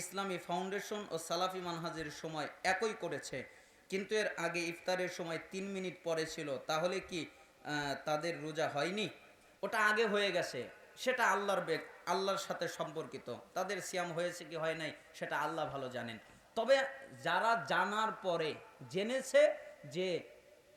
ইসলামী foundation ও সালাফি মানহাজের সময় একই করেছে। কিন্তু এর আগে ইফতারের সময় তিন মিনিট পরে ছিল। তাহলে কি তাদের রোজা হয়নি? ওটা আগে হয়ে গেছে। সেটা আল্লাহর বেগ, আল্লাহর সাথে সম্পর্কিত। তাদের সিয়াম হয়েছে কি হয় নাই, সেটা আল্লাহ ভালো জানেন। তবে যারা জানার পরে জেনেছে যে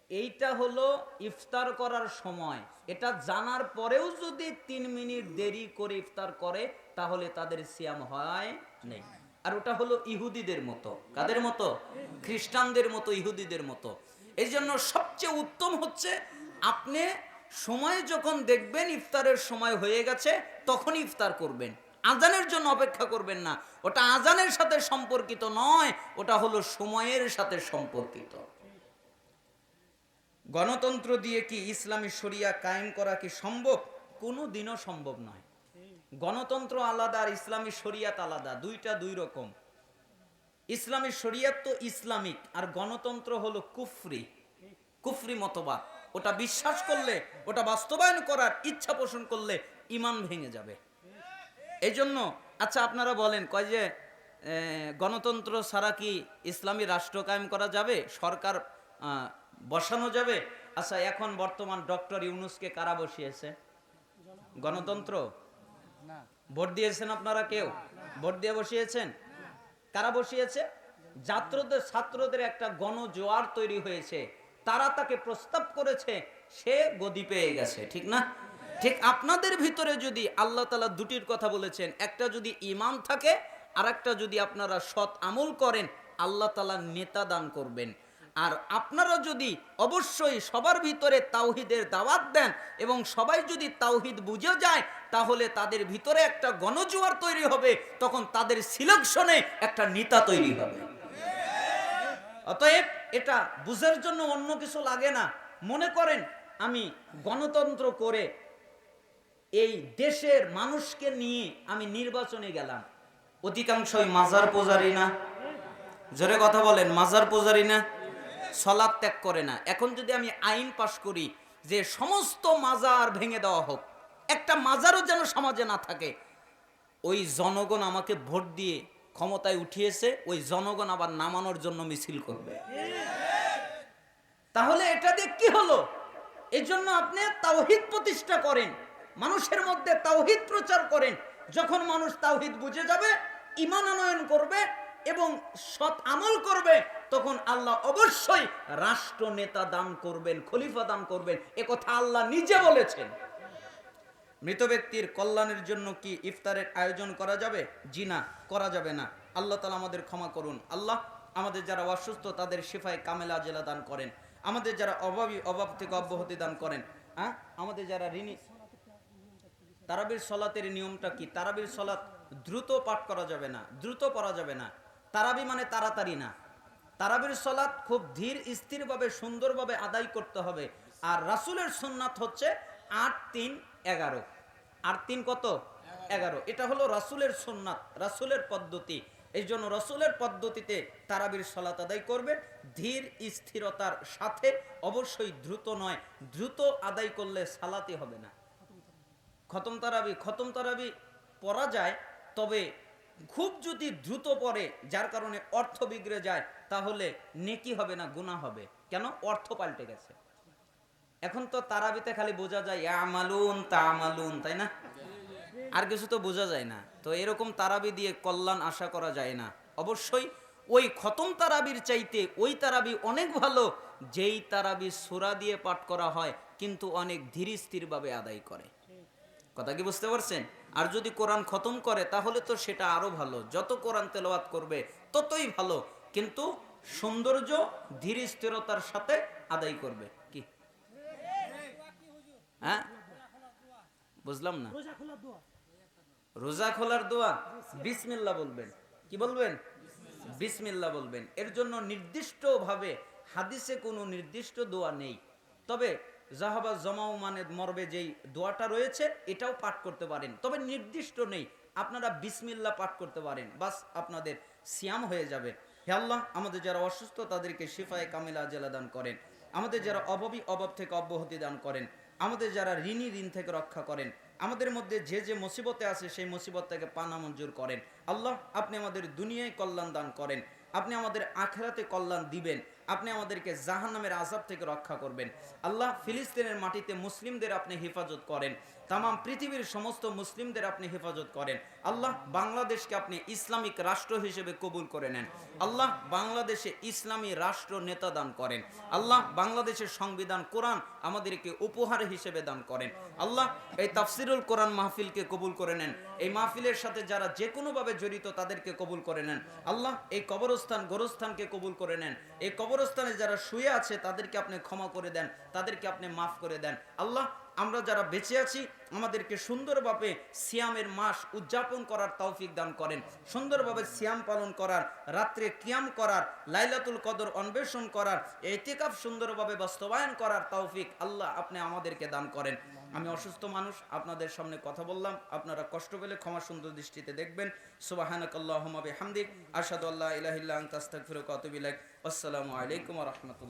এইটা হলো ইফতার করার সময়। এটা জানার পরেও যদি তিন মিনিট দেরি করে ইফতার করে, তাহলে তাদের সিয়াম হয় নেই। আর ওটা হলো ইহুদিদের মতো। কাদের মতো? খ্রিস্টানদের মতো, ইহুদিদের মতো। এই জন্য সবচেয়ে উত্তম হচ্ছে, আপনি সময় যখন দেখবেন ইফতারের সময় হয়ে গেছে, তখন ইফতার করবেন। আজানের জন্য অপেক্ষা করবেন না। ওটা আজানের সাথে সম্পর্কিত নয়, ওটা হলো সময়ের সাথে সম্পর্কিত। গণতন্ত্র দিয়ে কি ইসলামী শরিয়া কায়েম করা কি সম্ভব? কোনো দিনও সম্ভব নয়। গণতন্ত্র আলাদা আর ইসলামী শরিয়াত আলাদা, দুইটা দুই রকম। ইসলামী শরিয়াত তো ইসলামিক আর গণতন্ত্র হলো কুফরি। কুফরি মতবাদ। ওটা বিশ্বাস করলে, ওটা বাস্তবায়ন করার ইচ্ছা পোষণ করলে ইমান ভেঙে যাবে। এই জন্য আচ্ছা আপনারা বলেন, কয় যে গণতন্ত্র ছাড়া কি ইসলামী রাষ্ট্র কায়েম করা যাবে? সরকার বসানো যাবে? আচ্ছা এখন বর্তমান ডক্টর ইউনুসকে কারা বসিয়েছে? গণতন্ত্র? ভোট দিয়েছেন আপনারা কেউ? ভোট দিয়ে বসিয়েছেন? কারা বসিয়েছে? ছাত্রদের ছাত্রদের একটা গণজোয়ার তৈরি হয়েছে। তারা তাকে প্রস্তাব করেছে সে গদি পেয়ে গেছে ঠিক না? ঠিক আপনাদের ভিতরে যদি আল্লাহ তালা দুটির কথা বলেছেন একটা যদি ইমান থাকে আর একটা যদি আপনারা সৎ আমল করেন আল্লাহ তালা নেতা দান করবেন। আর আপনারা যদি অবশ্যই সবার ভিতরে তাওহিদের দাওয়াত দেন এবং সবাই যদি তাওহিদ বুঝে যায়, তাহলে তাদের ভিতরে একটা গণজোয়ার তৈরি হবে, তখন তাদের সিলেকশনে একটা নেতা তৈরি হবে। অতএব এটা বুঝার জন্য অন্য কিছু লাগে না। মনে করেন, আমি গণতন্ত্র করে এই দেশের মানুষকে নিয়ে আমি নির্বাচনে গেলাম। অধিকাংশই মাজার পূজারি না। জোরে কথা বলেন, মাজার পূজারি না? সলাদ ত্যাগ করে না। এখন যদি আমি আইন পাশ করি যে সমস্ত মাজার ভেঙে দেওয়া হোক, একটা মাজারও যেন সমাজে না থাকে, ওই জনগণ আমাকে ভোট দিয়ে ক্ষমতায় উঠিয়েছে, ওই জনগণ আবার নামানোর জন্য মিছিল করবে। তাহলে এটা দিয়ে কি হলো? এই জন্য আপনি তাওহিদ প্রতিষ্ঠা করেন, মানুষের মধ্যে তাওহিদ প্রচার করেন। যখন মানুষ তাওহিদ বুঝে যাবে ইমান আনয়ন করবে এবং সৎ আমল করবে, তখন আল্লাহ অবশ্যই রাষ্ট্র নেতা দান করবেন, খলিফা দান করবেন। এ কথা আল্লাহ নিজে বলেছেন। মৃত ব্যক্তির কল্যাণের জন্য কি ইফতারের আয়োজন করা যাবে? জি না, করা যাবে না। আল্লাহ তালা আমাদের ক্ষমা করুন। আল্লাহ আমাদের যারা অসুস্থ, তাদের শিফায় কামেলা জেলা দান করেন। আমাদের যারা অভাবী, অভাব থেকে অব্যাহতি দান করেন। হ্যাঁ? আমাদের যারা ঋণী, তারাবির সলাতের নিয়মটা কি? তারাবির সলাত দ্রুত পাঠ করা যাবে না, দ্রুত পড়া যাবে না। তারাবি মানে তাড়াতাড়ি না। তারাবির সলাত খুব ধীর, স্থিরভাবে, সুন্দরভাবে আদায় করতে হবে। আর রাসুলের সুন্নাত হচ্ছে আট তিন এগারো। আট তিন কত? এগারো। এটা হলো রাসুলের সুন্নাত, রাসুলের পদ্ধতি। এই জন্য রসুলের পদ্ধতিতে তারাবির সলাত আদায় করবেন। ধীর, স্থিরতার সাথে অবশ্যই দ্রুত নয়। দ্রুত আদায় করলে সালাতি হবে না। খতম তারাবি খতম তারাবি পড়া যায়, তবে খুব যদি দ্রুত পড়ে, যার কারণে অর্থ বিগড়ে যায়, তাহলে নেকি হবে না গুণা হবে। কেন? অর্থ পাল্টে গেছে। এখন তো তারাবিতে খালি বোঝা যায় আমালুন তা আমালুন তাই না? আর কিছু তো বোঝা যায় না। তো এরকম তারাবি দিয়ে কল্যাণ আশা করা যায় না। অবশ্যই ওই খতম তারাবির চাইতে ওই তারাবি অনেক ভালো, যেই তারাবি সুরা দিয়ে পাঠ করা হয়, কিন্তু অনেক ধীর স্থিরভাবে আদায় করে। কথা কি বুঝতে পারছেন? আর যদি কোরআন খতম করে, তাহলে তো সেটা আরও ভালো। যত কোরআন তেলাওয়াত করবে, ততই ভালো। কিন্তু সৌন্দর্য, ধীর স্থিরতার সাথে আদায় করবে। কি? হ্যাঁ? বুঝলাম না। রোজা খোলার দোয়া। বিসমিল্লা বলবেন। কি বলবেন? বিসমিল্লা বলবেন। এর জন্য নির্দিষ্টভাবে হাদিসে কোনো নির্দিষ্ট দোয়া নেই। তবে জাহাবা জমাও মানে মর্বে যেই দোয়াটা রয়েছে, এটাও পাঠ করতে পারেন। তবে নির্দিষ্ট নেই, আপনারা বিসমিল্লা পাঠ করতে পারেন, বাস আপনাদের সিয়াম হয়ে যাবে। হে আল্লাহ, আমাদের যারা অসুস্থ, তাদেরকে শিফায়ে কামিলা জেলা দান করেন। আমাদের যারা অভাবী, অভাব থেকে অব্যাহতি দান করেন। আমাদের যারা ঋণী, ঋণ থেকে রক্ষা করেন। আমাদের মধ্যে যে যে মুসিবতে আছে, সেই মুসিবত থেকে পানা মঞ্জুর করেন। আল্লাহ, আপনি আমাদের দুনিয়ায় কল্যাণ দান করেন। আপনি আমাদের আখেরাতে কল্যাণ দিবেন। আপনি আমাদেরকে জাহান্নামের আজাব থেকে রক্ষা করবেন। আল্লাহ ফিলিস্তিনের মাটিতে মুসলিমদের আপনি হেফাজত করেন। তাম পৃথিবীর সমস্ত মুসলিমদের আপনি হেফাজত করেন। আল্লাহ বাংলাদেশকে আপনি ইসলামিক রাষ্ট্র হিসেবে কবুল করে নেন। আল্লাহ বাংলাদেশে ইসলামী রাষ্ট্র নেতা দান করেন। আল্লাহ বাংলাদেশের সংবিধান, কোরআন আমাদেরকে উপহার হিসেবে দান করেন। আল্লাহ এই তাফসিরুল কোরআন মাহফিলকে কবুল করে নেন। এই মাহফিলের সাথে যারা যে কোনোভাবে জড়িত তাদেরকে কবুল করে নেন। আল্লাহ এই কবরস্থান, গোরস্থানকে কবুল করে নেন। এই কবরস্থানে যারা শুয়ে আছে, তাদেরকে আপনি ক্ষমা করে দেন, তাদেরকে আপনি মাফ করে দেন। আল্লাহ আমরা যারা বেঁচে আছি, আমাদেরকে সুন্দরভাবে সিয়ামের মাস উদযাপন করার তৌফিক দান করেন। সুন্দরভাবে সিয়াম পালন করার, রাত্রে কিয়াম করার, লাইলাতুল কদর অন্বেষণ করার এতেকাপ সুন্দরভাবে বাস্তবায়ন করার তৌফিক আল্লাহ আপনি আমাদেরকে দান করেন। আমি অসুস্থ মানুষ, আপনাদের সামনে কথা বললাম। আপনারা কষ্ট পেলে ক্ষমা সুন্দর দৃষ্টিতে দেখবেন। সুবাহানাকাল্লাহুম্মা বিহামদিক। আশহাদু আল্লা ইলাহা ইল্লা আনতা আস্তাগফিরুকা ওয়া আতুবু ইলাইক। আসসালামু আলাইকুম রাহমাতুল্লাহ।